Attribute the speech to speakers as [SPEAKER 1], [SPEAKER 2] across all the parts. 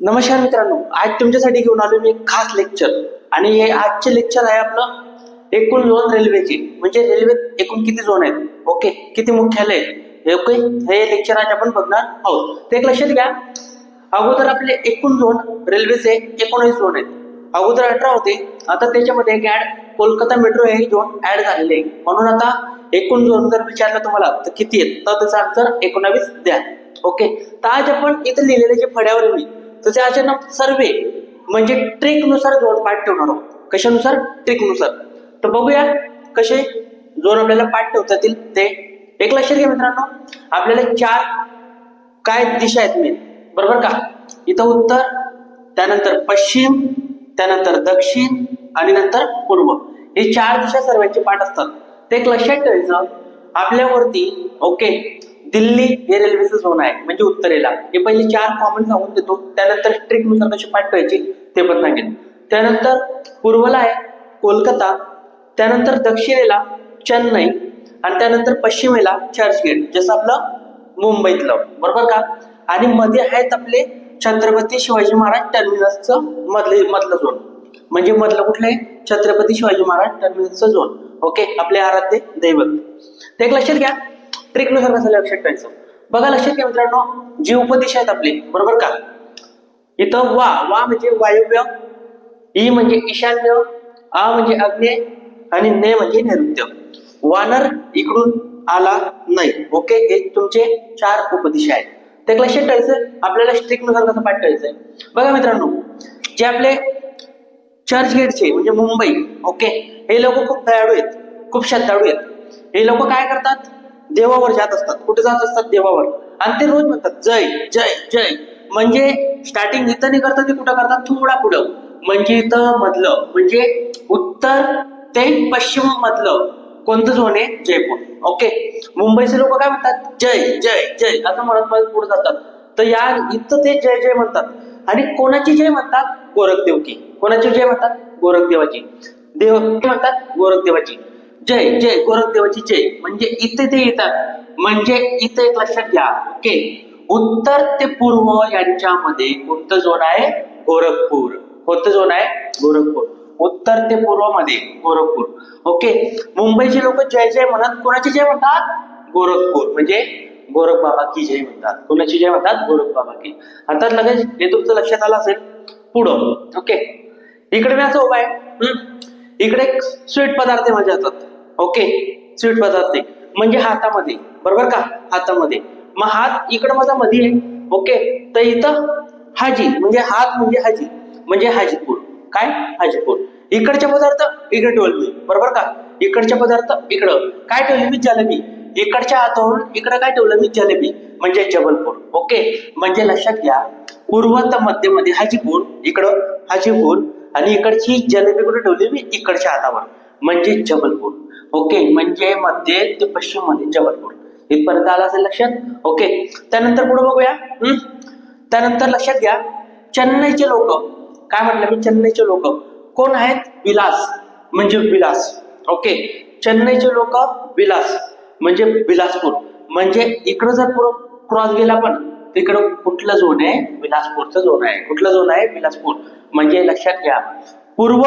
[SPEAKER 1] नमस्कार मित्रांनो आज तुमच्यासाठी घेऊन आलो मी एक खास लेक्चर आणि हे आजचे लेक्चर आहे आपलं एकूण झोन रेल्वेचे म्हणजे रेल्वेत एकूण किती झोन आहेत? ओके किती मुख्यालय आहेत? हे ओके हे लेक्चर आज आपण बघणार आहोत. ते एक लक्षात घ्या. अगोदर आपले एकूण झोन रेल्वेचे एकोणीस झोन आहेत. अगोदर अठरा होते. आता त्याच्यामध्ये एक ऍड कोलकाता मेट्रो हे झोन ऍड झालेले आहे. म्हणून आता एकूण झोन जर विचारलं तुम्हाला तर किती आहेत? तर त्याचा आन्सर एकोणावीस द्या. ओके तर आज आपण इथे लिहिलेले जे फड्यावर मी तसे ते अचानक सर्वे म्हणजे ट्रेकनुसार जोड पाठ ठेवणार आहोत कशानुसार? ट्रेकनुसार. तर बघूया कसे जोड आपल्याला पाठ ठेवता येतील ते. एक लक्षात घ्या मित्रांनो आपल्याला चार काय दिशा आहेत मेन बरोबर का? इथं उत्तर त्यानंतर पश्चिम त्यानंतर दक्षिण आणि नंतर पूर्व. हे चार दिशा सर्वांचे पाठ असतात. ते एक लक्षात ठेवायचं. आपल्यावरती ओके. दिल्ली हे रेल्वेचं झोन आहे म्हणजे उत्तरेला. हे पहिले चार कॉमन सांगून देतो. त्यानंतर ट्रिकनुसार कशी पाठ ठेवायची ते पण सांगेन. त्यानंतर पूर्वला आहे कोलकाता. त्यानंतर दक्षिणेला चेन्नई. आणि त्यानंतर पश्चिमेला चर्चगेट जसं आपलं मुंबईतलं. बरोबर का? आणि मध्ये आहेत आपले छत्रपती शिवाजी महाराज टर्मिनसचं मधले मधलं झोन म्हणजे मधलं कुठलं आहे? छत्रपती शिवाजी महाराज टर्मिनसचं झोन ओके आपले आराध्य दैवत. ते एक लक्षात घ्या. ट्रिकनुसार कसं लक्षात ठेवायचं? बघा लक्षात घ्या मित्रांनो जी उपदिशा आहेत आपली. बरोबर का? इथं वा वा म्हणजे वायव्य ई म्हणजे ईशान्य आ म्हणजे अग्नेय आणि ने म्हणजे नैऋत्य. वानर इकडून आला नाही. ओके? हे तुमचे चार उपदिशा आहेत. ते लक्षात ठेवायचं? आपल्याला स्ट्रिकनुसार कसं पाठ ठेवायचंय बघा मित्रांनो जे आपले चर्चगेटचे म्हणजे मुंबई ओके? हे लोक खूप दयाळू आहेत. खूप श्रद्धाळू आहेत. हे लोक काय करतात? देवावर जात असतात. कुठे जात असतात? देवावर. आणि ते रोज म्हणतात जय जय जय. म्हणजे स्टार्टिंग इथं नाही करतात ते कुठं करतात? थोडा पुढं. म्हणजे इथं मधलं. म्हणजे उत्तर ते पश्चिम मधलं. कोणतं झोन आहे? जयपूर. ओके? मुंबईचे लोक काय म्हणतात? जय जय जय. असं म्हणत म्हणत पुढे जातात. तर या इथं ते जय जय म्हणतात. आणि कोणाची जय म्हणतात? गोरखदेवकी. कोणाची जय म्हणतात? गोरखदेवाची. देव ते म्हणतात? गोरखदेवाची. जय जय गोरखदेवाची जय. म्हणजे इथे ते येतात. म्हणजे इथे एक लक्षात घ्या. ओके? उत्तर ते पूर्व यांच्यामध्ये कोणतं झोन आहे? गोरखपूर. कोणतं झोन आहे? गोरखपूर. उत्तर ते पूर्वमध्ये गोरखपूर. ओके? मुंबईचे लोक जय जय म्हणत कोणाची जय म्हणतात? गोरखपूर. म्हणजे गोरख बाबा की जय म्हणतात. कोणाची जय म्हणतात? गोरख बाबा की. आता लगेच हे तुमचं लक्षात आलं असेल? पुढं. ओके? इकडे मी असं उभा आहे. इकडे एक स्वीट पदार्थ माझ्या हातात. ओके? स्वीट पदार्थ म्हणजे हातामध्ये. बरोबर का? हातामध्ये. मग हात इकडं माझा मध्ये आहे. ओके? तर इथं हाजी. म्हणजे हात म्हणजे हाजी. म्हणजे हाजीपूर. काय? हाजीपूर. इकडचे पदार्थ इकडे ठेवले बरोबर का? इकडचे पदार्थ इकडं. काय ठेवले मी जलेबी. इकडच्या हातावरून इकडं काय ठेवलं मी जलेबी. म्हणजे जबलपूर. ओके? म्हणजे लक्षात घ्या. पूर्व तर मध्यमध्ये हाजीपूर इकडं हाजीपूर आणि इकडची जलेबी कुठे ठेवली? मी इकडच्या हातावर. म्हणजे जबलपूर. ओके? म्हणजे मध्य ते पश्चिममध्ये जबलपूर. इथपर्यंत आला असेल लक्षात? ओके. त्यानंतर पुढे बघूया. हम्म. त्यानंतर लक्षात घ्या. चेन्नईचे लोक. काय म्हटलं मी? चेन्नईचे लोक. कोण आहेत? विलास. म्हणजे विलास. ओके? चेन्नईचे लोक विलास. म्हणजे विलासपूर. म्हणजे इकडं जर पुढं क्रॉस गेला पण तिकडं कुठलं झोन आहे? विलासपूरचं झोन आहे. कुठलं झोन आहे? विलासपूर. म्हणजे लक्षात घ्या. पूर्व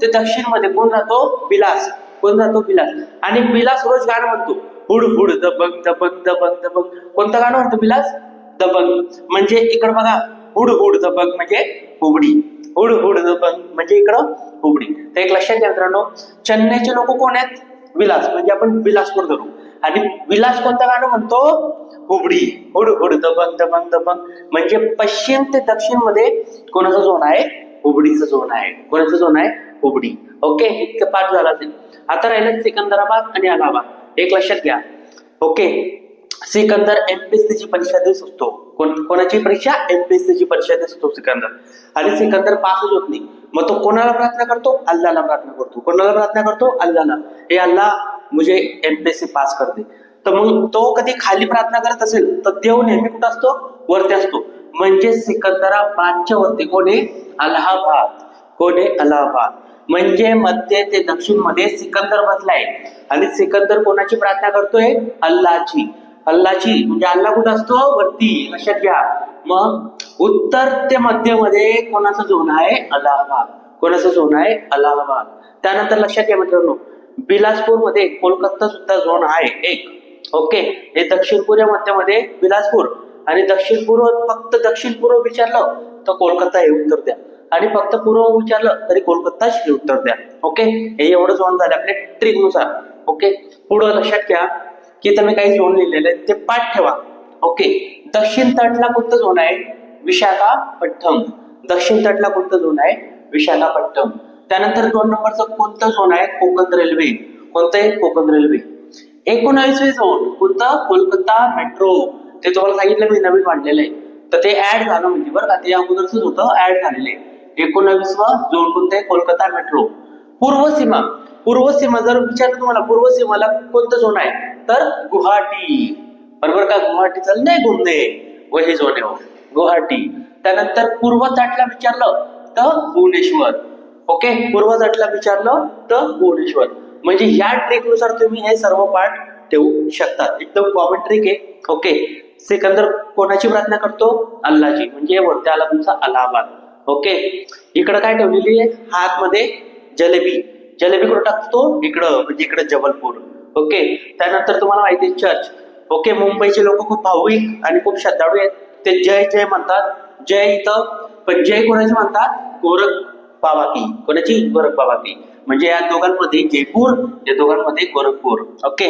[SPEAKER 1] ते दक्षिणमध्ये कोण राहतो? बिलास. कोण राहतो? बिलास. आणि विलास रोज गाणं म्हणतो. हुड हुड दबंग दबंग दबंग दबंग. कोणतं गाणं म्हणतो बिलास? दबंग. म्हणजे इकडं बघा. हुड हुड दबंग म्हणजे हुबडी. हुड हुड दबंग म्हणजे इकडं हुबडी. तर एक लक्षात घ्या मित्रांनो. चेन्नईचे लोक कोण आहेत? विलास म्हणजे आपण विलासपूर धरू. आणि विलास कोणतं गाणं म्हणतो? हुबडी. हुड हुड दबंग दबंग दबंग. म्हणजे पश्चिम ते दक्षिणमध्ये कोणाचा झोन आहे? हुबडीचा झोन आहे. कोणाचा झोन आहे? हुबडी. ओके? इतकं पाठ झालं असेल. आता राहिलं सिकंदराबाद आणि अलाहाबाद. एक लक्षात घ्या. ओके? सिकंदर एमपीएससी ची परीक्षा देत असतो. कोण कोणाची परीक्षा? एमपीएससी ची परीक्षा देत असतो सिकंदर. आणि सिकंदर पासच होत नाही. मग तो कोणाला प्रार्थना करतो? अल्लाला प्रार्थना करतो. कोणाला प्रार्थना करतो? अल्लाला. हे अल्लाह मुझे एमपीएससी पास कर दे तर मग तो कधी खाली प्रार्थना करत असेल तर देव नेहमी कुठं असतो? वरती असतो. म्हणजे सिकंदराबादच्या होते कोण? अलाहाबाद. कोण? आहे अलाहाबाद. म्हणजे मध्य ते दक्षिणमध्ये सिकंदर बसलाय. आणि सिकंदर कोणाची प्रार्थना करतोय? अल्लाची. अल्लाची म्हणजे अल्ला कुठं असतो? वरती. लक्षात घ्या. मग उत्तर ते मध्यमध्ये कोणाचा झोन आहे? अलाहाबाद. कोणाचा झोन आहे? अलाहाबाद. त्यानंतर लक्षात घ्या मित्रांनो. बिलासपूरमध्ये कोलकाता सुद्धा झोन आहे. एक. ओके. हे दक्षिण पूर्व मध्यमध्ये बिलासपूर. आणि दक्षिण पूर्व फक्त दक्षिण पूर्व विचारलं तर कोलकाता हे उत्तर द्या. आणि फक्त पूर्व विचारलं तरी कोलकाताच हे उत्तर द्या. ओके हे एवढं झोन झालं. आपल्या ट्रिकनुसार. ओके पुढं लक्षात घ्या की तुम्ही काही झोन लिहिलेले ते पाठ ठेवा. ओके दक्षिण तटला कोणतं झोन आहे? विशाखापट्टम दक्षिण तटला कोणतं झोन आहे? विशाखापट्टम त्यानंतर दोन नंबरचं कोणतं झोन आहे? कोकण रेल्वे. कोणतं आहे? कोकण रेल्वे. एकोणावीसवे झोन कोणतं? कोलकाता मेट्रो. ते तुम्हाला सांगितलं मी नवीन वाढलेलं आहे. तर ते ऍड झालं म्हणजे बरं का ते अगोदरच होतं ऍड झालेले एकोणावीसवा झोन कोणतं आहे कोलकाता मेट्रो पूर्व सीमा पूर्व सीमा जर विचारलं तुम्हाला पूर्व सीमाला कोणतं झोन आहे? तर गुवाहाटी. बरोबर का? गुवाहाटी चल नाही व हे झोन आहे हो. गुवाहाटी. त्यानंतर पूर्व तटला विचारलं तर भुवनेश्वर. ओके पूर्व तटला विचारलं तर भुवनेश्वर. म्हणजे ह्या ट्रेकनुसार तुम्ही हे सर्व पाठ ठेवू शकता. एकदम कॉमन ट्रिक आहे. ओके सिकंदर कोणाची प्रार्थना करतो? अल्लाची. म्हणजे वरती आला तुमचा अलाहाबाद. ओके? इकडं काय ठेवलेली आहे? हातमध्ये जलेबी. जलेबी कुठं टाकतो? इकडं म्हणजे इकडं जबलपूर. ओके? त्यानंतर तुम्हाला माहिती आहे चर्च. ओके मुंबईचे लोक खूप भाविक आणि खूप श्रद्धाळू आहेत. ते जय जय म्हणतात. जय इथं. पण जय कोणाचे म्हणतात? गोरख पावाकी कोणाची? गोरख पावाकी म्हणजे या दोघांमध्ये जयपूर या दोघांमध्ये गोरखपूर. ओके?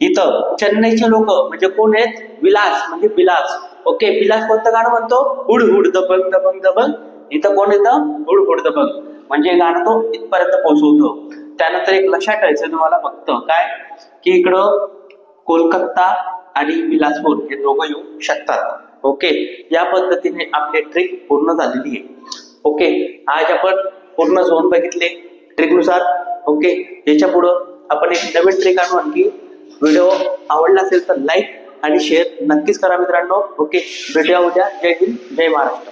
[SPEAKER 1] इथं चेन्नईचे लोक म्हणजे कोण आहेत? विलास म्हणजे बिलास. ओके? बिलास कोणतं गाणं म्हणतो? हुड हुड दबंग दबंग दबंग. इथं कोण येतं? हुड हुड दबंग. म्हणजे गाणं तो इथपर्यंत पोहोचवतो. त्यानंतर एक लक्षात ठेवायचं तुम्हाला फक्त. काय? की इकडं कोलकाता आणि बिलासपूर हे दोघं येऊ शकतात. ओके? या पद्धतीने आपली ट्रिक पूर्ण झालेली आहे. ओके आज आपण पूर्ण झोन बघितले ट्रिकनुसार ओके याच्या पुढं आपण एक नवीन ट्रिक आणू आणखी. व्हिडिओ आवडला असेल तर लाईक आणि शेअर नक्कीच करा मित्रांनो. ओके भेटूया उद्या. जय हिंद जय महाराष्ट्र.